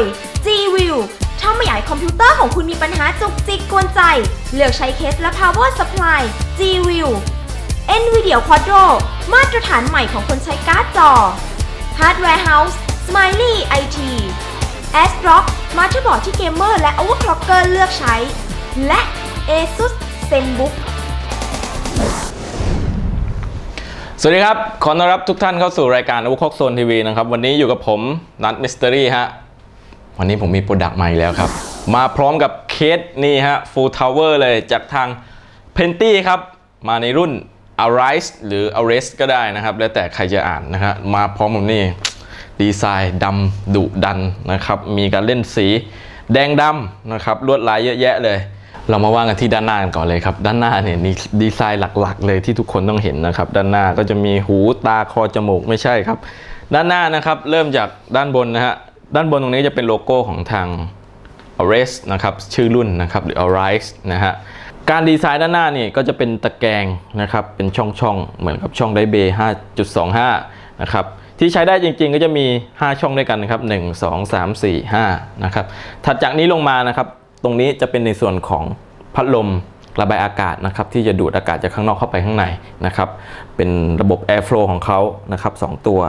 ย G-View ถ้าไม่อยากคอมพิวเตอร์ของคุณมีปัญหาจุกจิกกวนใจ เลือกใช้เคสและ power supply G-View NVIDIA Quadro มาตรฐานใหม่ของคนใช้การ์ดจอ Hardware House Smiley IT ASRock มาตรบอร์ดที่เกมเมอร์และ overclocker เลือกใช้ และ ASUS ZenBook สวัสดีครับ ขอต้อนรับทุกท่านเข้าสู่รายการอุคกโซนทีวีนะครับ วันนี้อยู่กับผม นัทมิสเตอรี่ฮะ วันนี้ผมมีโปรดักต์ใหม่แล้วครับ มาพร้อมกับเคสนี่ฮะ Full Tower เลยจากทาง Penti ครับ มาในรุ่น Arise หรือ Ares ก็ได้นะครับ แล้วแต่ใครจะอ่านนะฮะมาพร้อมกับนี่ดีไซน์ดำดุดันนะครับ มีการเล่นสีแดงดำนะครับ ลวดลายเยอะแยะเลย เรามาว่ากันที่ด้านหน้ากันก่อนเลยครับ ด้านหน้าเนี่ยนี่ดีไซน์หลักๆ เลยที่ทุกคนต้องเห็นนะครับ ด้านหน้าก็จะมีหูตาคอจมูกไม่ใช่ครับ ด้านหน้านะครับเริ่มจากด้านบนนะฮะ ด้านบนตรงนี้จะเป็นโลโก้ของทาง Ares นะครับชื่อรุ่นนะครับหรือ Arise นะฮะการดีไซน์ด้านหน้านี่ก็จะเป็นตะแกรงนะครับเป็นช่องๆ เหมือนกับช่องไดเบย์5.25 นะครับที่ใช้ได้จริงๆก็จะมี 5 ช่องด้วยกันนะครับ 1 2 3 4 5 นะครับถัดจากนี้ลงมานะครับ ตรงนี้จะเป็นในส่วนของพัดลม ระบายอากาศนะครับที่จะดูดอากาศจากข้างนอกเข้าไปข้างในนะครับเป็นระบบ Airflow ของเขานะครับสองตัว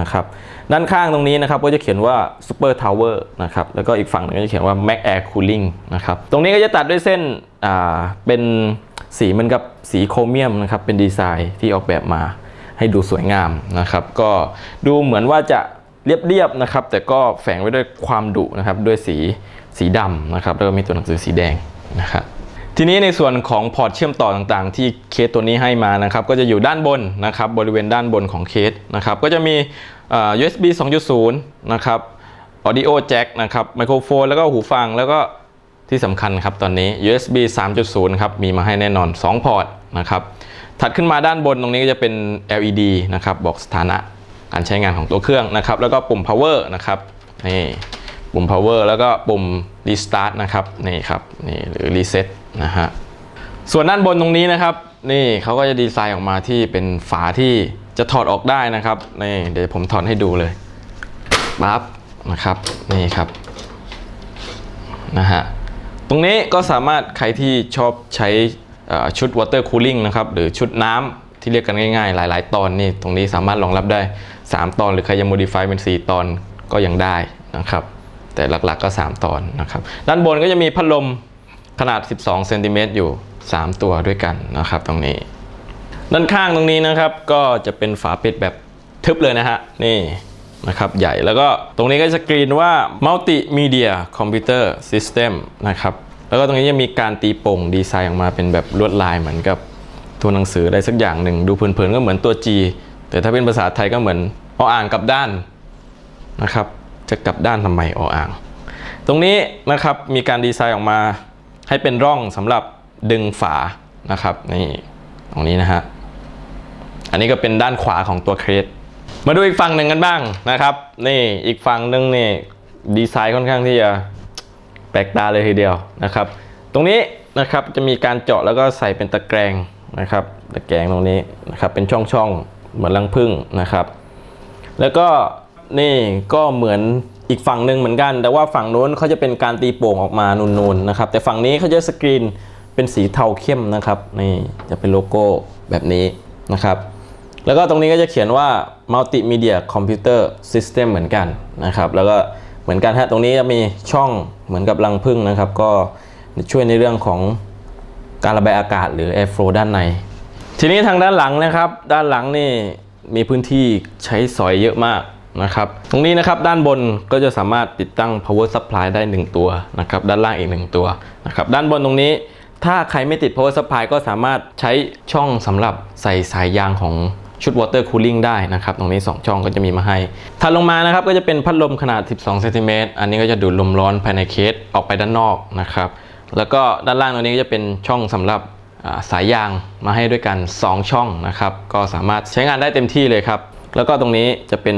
นะครับด้านข้างตรงนี้นะครับก็จะเขียนว่า Super Tower นะครับแล้วก็อีกฝั่งหนึงก็จะเขียนว่า Mac Air Cooling นะครับตรงนี้ก็จะตัดด้วยเส้นอ่าเป็นสีเหมือนกับสีโครเมียมนะครับเป็นดีไซน์ที่ออกแบบมาให้ดูสวยงามนะครับ ก็ดูเหมือนว่าจะเรียบๆนะครับ แต่ก็แฝงไว้ด้วยความดุนะครับด้วยสีสีดำนะครับแล้วก็มีตัวหนังสือสีแดงนะครับ ทีนี้ในส่วนของพอร์ตเชื่อมต่อต่างๆ ที่เคสตัวนี้ให้มานะครับก็จะอยู่ด้านบนนะครับบริเวณด้านบนของเคสนะครับก็จะมีเอ่อ USB 2.0 นะครับ Audio Jack นะครับไมโครโฟนแล้วก็หูฟังแล้วก็ที่สำคัญครับตอนนี้ USB 3.0 ครับมีมาให้แน่นอน 2 พอร์ตนะครับถัดขึ้นมาด้านบนตรงนี้ก็จะเป็น LED นะครับบอกสถานะการใช้งานของตัวเครื่องนะครับแล้วก็ปุ่ม power นะครับนี่ปุ่ม power แล้วก็ปุ่ม restart นะครับนี่ครับนี่หรือ reset นะฮะส่วนด้านบนตรงนี้นะครับ นี่เขาก็จะดีไซน์ออกมาที่เป็นฝาที่จะถอดออกได้นะครับนี่เดี๋ยวผมถอดให้ดูเลยปั๊บนะครับนี่ครับนะฮะตรงนี้ก็สามารถใครที่ชอบใช้ชุด water cooling นะครับหรือชุดน้ำที่เรียกกันง่ายๆ หลาย ๆ ตอนนี่ตรงนี้สามารถรองรับได้ 3 ตอนหรือใครจะ modify เป็น 4 ตอนก็ยังได้นะครับ แต่หลักๆก็ 3 ตอนนะครับ ด้านบนก็จะมีพัดลม ขนาด 12เซนติเมตรอยู่ 3 ตัวด้วยกันนะครับตรงนี้ ด้านข้างตรงนี้นะครับก็จะเป็นฝาปิดแบบทึบเลยนะฮะนี่นะครับใหญ่แล้วก็ตรงนี้ก็จะกรีนว่า Multimedia Computer System นะครับแล้วก็ตรงนี้จะมีการตีโป่งดีไซน์ออกมาเป็นแบบลวดลายเหมือนกับตัวหนังสืออะไรสักอย่างหนึ่ง ดูเพลินๆก็เหมือนตัว G แต่ถ้าเป็นภาษาไทยก็เหมือนออ่างกลับด้านนะครับ จะกลับด้านทำไมออ่าง ตรงนี้นะครับมีการดีไซน์ออกมา ให้เป็นร่องสำหรับดึงฝานะครับนี่ตรงนี้นะฮะอันนี้ก็เป็นด้านขวาของตัวเครสมาดูอีกฝั่งหนึ่งกันบ้างนะครับ นี่อีกฝั่งหนึ่งนี่ดีไซน์ค่อนข้างที่จะแปลกตาเลยทีเดียวนะครับ ตรงนี้นะครับจะมีการเจาะแล้วก็ใส่เป็นตะแกรงนะครับ ตะแกรงตรงนี้นะครับเป็นช่องๆเหมือนรังผึ้งนะครับ แล้วก็นี่ก็เหมือน อีกฝั่งหนึ่งเหมือนกัน แต่ว่าฝั่งนู้นเขาจะเป็นการตีโป่งออกมานูนๆนะครับ แต่ฝั่งนี้เขาจะสกรีนเป็นสีเทาเข้มนะครับ นี่จะเป็นโลโก้แบบนี้นะครับ แล้วก็ตรงนี้ก็จะเขียนว่า Multimedia Computer System เหมือนกันนะครับ แล้วก็เหมือนกันฮะ ตรงนี้จะมีช่องเหมือนกับรังผึ้งนะครับ ก็ช่วยในเรื่องของการระบายอากาศหรือ airflow ด้านใน ทีนี้ทางด้านหลังนะครับ ด้านหลังนี่มีพื้นที่ใช้สอยเยอะมาก นะครับตรงนี้นะครับด้านบนก็จะสามารถติดตั้ง power supply ได้ 1 ตัวนะครับด้านล่างอีก 1 ตัวนะครับด้านบนตรงนี้ถ้าใครไม่ติด power supply ก็สามารถใช้ช่องสำหรับใส่สายยางของชุด water cooling ได้นะครับ ตรงนี้ 2 ช่องก็จะมีมาให้ถัดลงมานะครับก็จะเป็นพัดลมขนาด 12เซนติเมตรอันนี้ก็จะดูดลมร้อนภายในเคสออกไปด้านนอกนะครับ แล้วก็ด้านล่างตรงนี้ก็จะเป็นช่องสำหรับสายยางมาให้ด้วยกัน 2 ช่องนะครับ ก็สามารถใช้งานได้เต็มที่เลยครับ แล้วก็ตรงนี้จะเป็น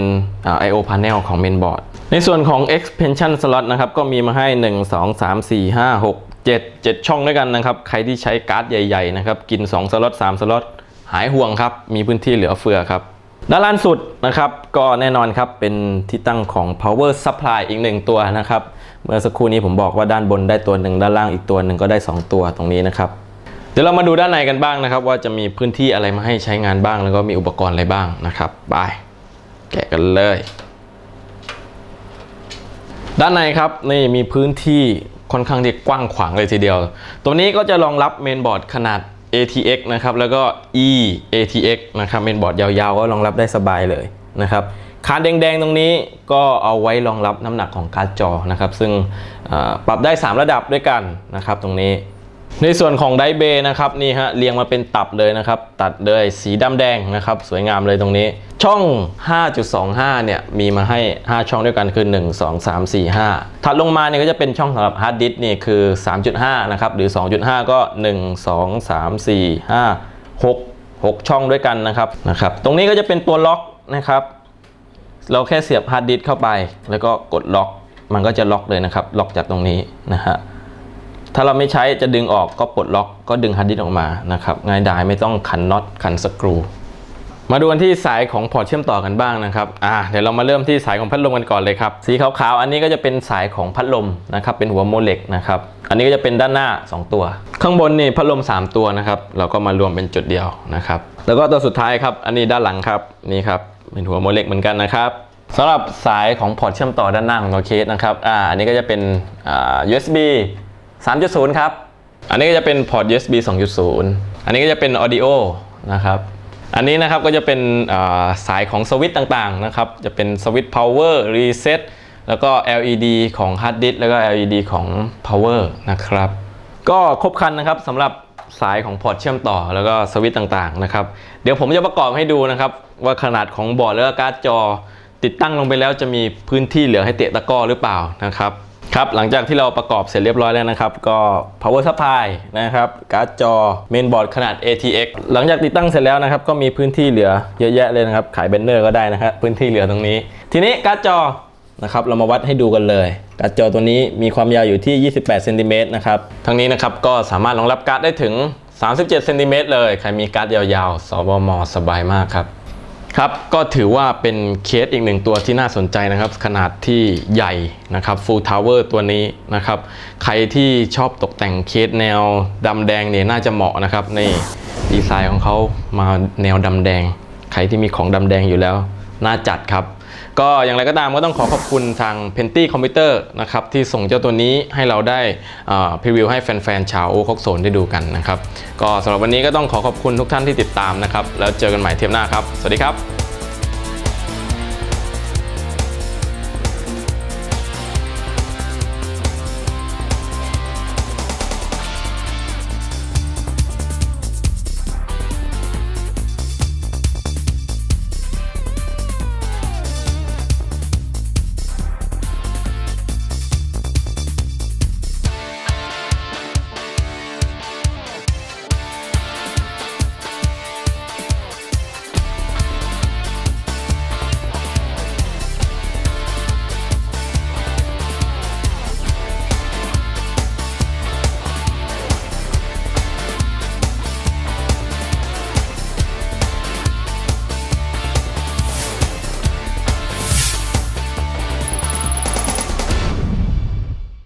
I/O panel ของ mainboard ในส่วนของ expansion slot นะครับ ก็มีมาให้ 1 2 3 4 5 6 7 7 ช่องด้วยกันนะครับ ใครที่ใช้การ์ดใหญ่ๆนะครับ กิน 2 สล็อต 3 สล็อต หายห่วงครับ มีพื้นที่เหลือเฟือครับด้านล่างสุดนะครับ ก็แน่นอนครับ เป็นที่ตั้งของ power supply อีกหนึ่งตัวนะครับ เมื่อสักครู่นี้ผมบอกว่าด้านบนได้ตัวหนึ่งด้านล่างอีกตัวหนึ่งก็ได้ 2 ตัวตรงนี้นะครับ เดี๋ยวเรามาดูด้านในกันบ้างนะครับ ว่าจะมีพื้นที่อะไรมาให้ใช้งานบ้าง แล้วก็มีอุปกรณ์อะไรบ้างนะครับไปแกะกันเลย ด้านในครับนี่มีพื้นที่ค่อนข้างที่กว้างขวางเลยทีเดียว ตัวนี้ก็จะรองรับเมนบอร์ดขนาด ATX นะครับแล้วก็ E ATX นะครับเมนบอร์ดยาวๆ ก็รองรับได้สบายเลยนะครับคานแดงๆ ตรงนี้ก็เอาไว้รองรับน้ำหนักของการ์ดจอนะครับ ซึ่งปรับได้ 3 ระดับด้วยกันนะครับตรงนี้ ในส่วนของไดเบนะครับนี่ฮะเรียงมาเป็นตับเลยนะครับ ตัดเลยสีดำแดงนะครับ สวยงามเลยตรงนี้ ช่อง 5.25 เนี่ย มีมาให้ 5 ช่องด้วยกันคือ 1 2 3 4 5 ถัดลงมาเนี่ยก็จะเป็นช่องสำหรับฮาร์ดดิสก์นี่คือ 3.5 นะครับ หรือ 2.5 ก็ 1 2 3 4 5 6 6 ช่องด้วยกันนะครับนะครับ ตรงนี้ก็จะเป็นตัวล็อกนะครับ เราแค่เสียบฮาร์ดดิสก์เข้าไป แล้วก็กดล็อก มันก็จะล็อกเลยนะครับ ล็อกจากตรงนี้นะฮะ ถ้าเราไม่ใช้จะดึงออกก็ปลดล็อกก็ดึงฮาร์ดดิสก์ออกมานะครับง่ายดายไม่ต้องขันน็อตขันสกรู มาดูกันที่สายของพอร์ตเชื่อมต่อกันบ้างนะครับอ่าเดี๋ยวเรามาเริ่มที่สายของพัดลมกันก่อนเลยครับสีขาวๆอันนี้ก็จะเป็นสายของพัดลมนะครับเป็นหัวโมเลกนะครับอันนี้ก็จะเป็นด้านหน้า 2 ตัว ข้างบนนี่พัดลม 3 ตัวนะครับเราก็มารวมเป็นจุดเดียวนะครับแล้วก็ตัวสุดท้ายครับอันนี้ด้านหลังครับนี่ครับเป็นหัวโมเลกเหมือนกันนะครับสำหรับสายของพอร์ตเชื่อมต่อด้านหน้าของตัวเคสนะครับอ่าอันนี้ก็จะเป็นอ่า USB 3.0 ครับ อันนี้ก็จะเป็นพอร์ต USB 2.0 อันนี้ก็จะเป็น Audio นะครับ อันนี้นะครับก็จะเป็นาสายของสวิตช์ต่างๆนะครับ จะเป็นสวิตช์ power reset แล้วก็ LED ของ hard disk แล้วก็ LED ของ power นะครับ ก็ครบครันนะครับสำหรับสายของพอร์ตเชื่อมต่อแล้วก็สวิตช์ต่างๆนะครับ เดี๋ยวผมจะประกอบให้ดูนะครับ ว่าขนาดของบอร์ดแล้วก็การ์ดจอ ติดตั้งลงไปแล้วจะมีพื้นที่เหลือให้เตะตะก้อหรือเปล่านะครับ ครับหลังจากที่เราประกอบเสร็จเรียบร้อยแล้วนะครับ ก็ power supply นะครับการ์ดจอเมนบอร์ดขนาด ATX หลังจากติดตั้งเสร็จแล้วนะครับ ก็มีพื้นที่เหลือเยอะแยะเลยนะครับ ขายเบนเนอร์ก็ได้นะครับพื้นที่เหลือตรงนี้ ทีนี้การ์ดจอนะครับเรามาวัดให้ดูกันเลย การ์ดจอตัวนี้มีความยาวอยู่ที่ 28เซนติเมตรนะครับทั้งนี้นะครับก็สามารถรองรับการ์ดได้ถึง 37เซนติเมตรเลยใครมีการ์ดยาวๆสบมสบายมากครับ ครับก็ถือว่าเป็นเคสอีกหนึ่งตัวที่น่าสนใจนะครับ ขนาดที่ใหญ่นะครับฟูลทาวเวอร์ตัวนี้นะครับ ใครที่ชอบตกแต่งเคสแนวดำแดงเนี่ยน่าจะเหมาะนะครับนี่ดีไซน์ของเขามาแนวดำแดง ใครที่มีของดำแดงอยู่แล้ว น่าจัดครับ ก็อย่างไรก็ตามก็ต้องขอขอบคุณทาง Penti Computer นะครับที่ส่งเจ้าตัวนี้ให้เราได้พรีวิวให้แฟนๆชาวโอคอกโซนได้ดูกันนะครับ ก็สำหรับวันนี้ก็ต้องขอขอบคุณทุกท่านที่ติดตามนะครับ แล้วเจอกันใหม่เทปหน้าครับ สวัสดีครับ